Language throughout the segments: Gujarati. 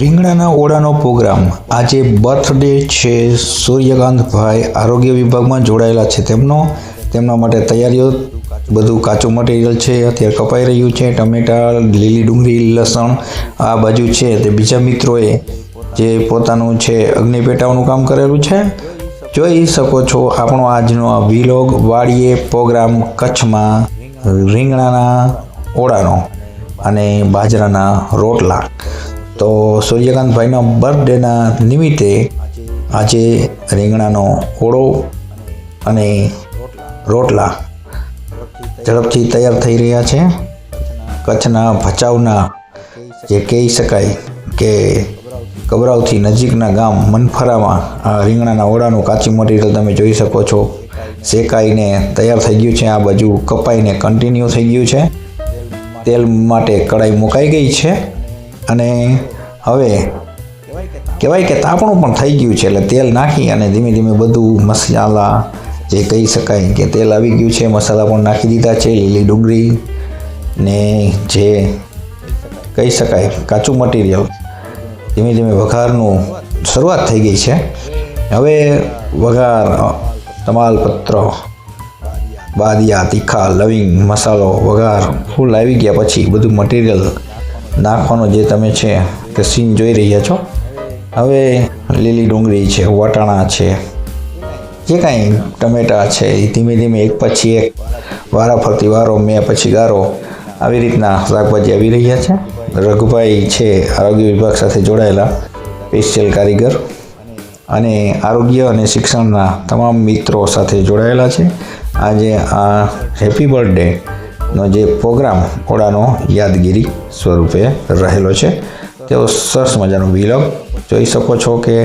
રીંગણાના ઓળાનો પ્રોગ્રામ. આજે બર્થડે છે સૂર્યકાંતભાઈ, આરોગ્ય વિભાગમાં જોડાયેલા છે તેમનો. તેમના માટે તૈયારીઓ બધું કાચું મટીરિયલ છે, અત્યારે કપાઈ રહ્યું છે, ટમેટા, લીલી ડુંગળી, લસણ, આ બાજુ છે. તે બીજા મિત્રોએ જે પોતાનું છે અગ્નિ પેટાવાનું કામ કરેલું છે. જોઈ શકો છો આપણો આજનો આ વિલોગ વાડીએ પ્રોગ્રામ કચ્છમાં રીંગણાના ઓળાનો અને બાજરાના રોટલા. તો સૂર્યકાંતભાઈના બર્થડેના નિમિત્તે આજે રીંગણાનો ઓળો અને રોટલા ઝડપથી તૈયાર થઈ રહ્યા છે. કચ્છના ભચાઉના જે કહી શકાય કે કબરાવથી નજીકના ગામ મનફરામાં આ રીંગણાના ઓળાનું કાચી મટીરિયલ તમે જોઈ શકો છો. શેકાઈને તૈયાર થઈ ગયું છે. આ બાજુ કપાઈને કન્ટિન્યુ થઈ ગયું છે. તેલ માટે કડાઈ મુકાઈ ગઈ છે. અને હવે કહેવાય કે તાપણું પણ થઈ ગયું છે એટલે તેલ નાખી અને ધીમે ધીમે બધું મસાલા જે કહી શકાય કે તેલ આવી ગયું છે, મસાલા પણ નાખી દીધા છે, લીલી ડુંગળી ને જે કહી શકાય કાચું મટીરિયલ ધીમે ધીમે વઘારનું શરૂઆત થઈ ગઈ છે. હવે વઘાર, તમાલપત્ર, બાદિયા, તીખા, લવિંગ મસાલો વઘાર ફૂલ આવી ગયા પછી બધું મટીરિયલ નાખવાનો જે તમે છે તે સીન જોઈ રહ્યા છો. હવે લીલી ડુંગળી છે, વટાણા છે, જે કાંઈ ટમેટા છે, એ ધીમે ધીમે એક પછી એક વારા ફરતી વારો, મેં પછી ગારો, આવી રીતના શાકભાજી આવી રહ્યા છે. રઘુભાઈ છે, આરોગ્ય વિભાગ સાથે જોડાયેલા સ્પેશિયલ કારીગર અને આરોગ્ય અને શિક્ષણના તમામ મિત્રો સાથે જોડાયેલા છે. આજે આ હેપી બર્થડે નો જે પ્રોગ્રામ ઓળાનો યાદગીરી સ્વરૂપે રહેલો છે. તેઓ સરસ મજાનો વિલોગ જોઈ શકો છો કે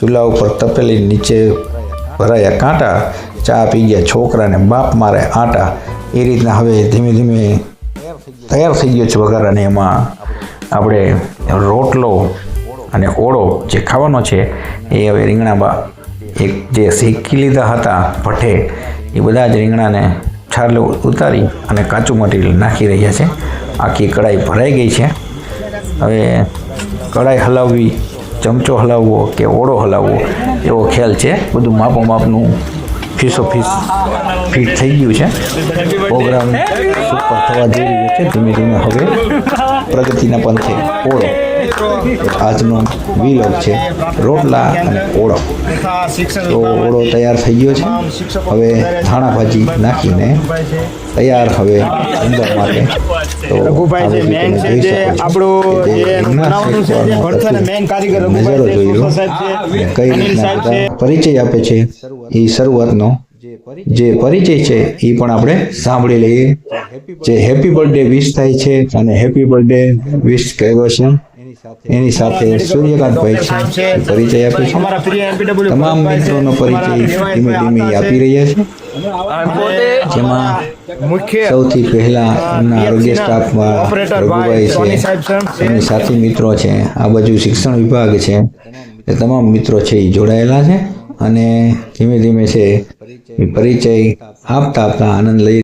ચૂલા ઉપર તપેલી નીચે ભરાયા કાંટા, ચા પી ગયા છોકરાને બાપ મારે આટા. એ રીતના હવે ધીમે ધીમે તૈયાર થઈ ગયો છે વઘાર અને એમાં આપણે રોટલો અને ઓળો જે ખાવાનો છે એ હવે રીંગણા એક જે શેકી લીધા હતા ભઠ્ઠે, એ બધા જ રીંગણાને છાલ ઉતારી અને કાચું મટીરિયલ નાખી રહ્યા છે. આખી કઢાઈ ભરાઈ ગઈ છે. હવે કઢાઈ હલાવવી, ચમચો હલાવવો કે ઓળો હલાવવો, એવો ખ્યાલ છે. બધું માપો માપનું ફીસો ફીસ ફીટ થઈ ગયું છે. પ્રોગ્રામ સુપર થવા જઈ રહ્યો છે. ધીમે ધીમે હવે પ્રગતિના પંથે ઓળો આજનો વિલોગ છે. રોટલા અને ઓળો. તો ઓળો તૈયાર થઈ ગયો છે. હવે ધાણા ભાજી નાખીને તૈયાર હવે અંદર માટે. તો રઘુભાઈ મેન છે જે આપણું જે બનાવવાનું છે કારીગર રઘુભાઈ છે, કઈ રીતના. પરિચય આપે છે. એ શરૂઆતનો જે પરિચય છે એ પણ આપણે સાંભળી લઈએ. જે હેપી બર્થડે વિશ થાય છે અને હેપી બર્થડે વિશ કહેવો છે એની સાથે સૂર્યકાંતભાઈ છે. પરિચય આપે છે તમામ મિત્રોનો પરિચય ધીમે ધીમે આપી રહ્યા છે. જેમાં મુખ્ય સૌથી પહેલા એમના આરોગ્ય સ્ટાફમાં રઘુભાઈ છે. એમની સાથી મિત્રો છે. આ બાજુ શિક્ષણ વિભાગ છે. એ તમામ મિત્રો છે એ જોડાયેલા છે. અને ધીમે ધીમે છે પરિચય આપતા આપતા આનંદ લઈ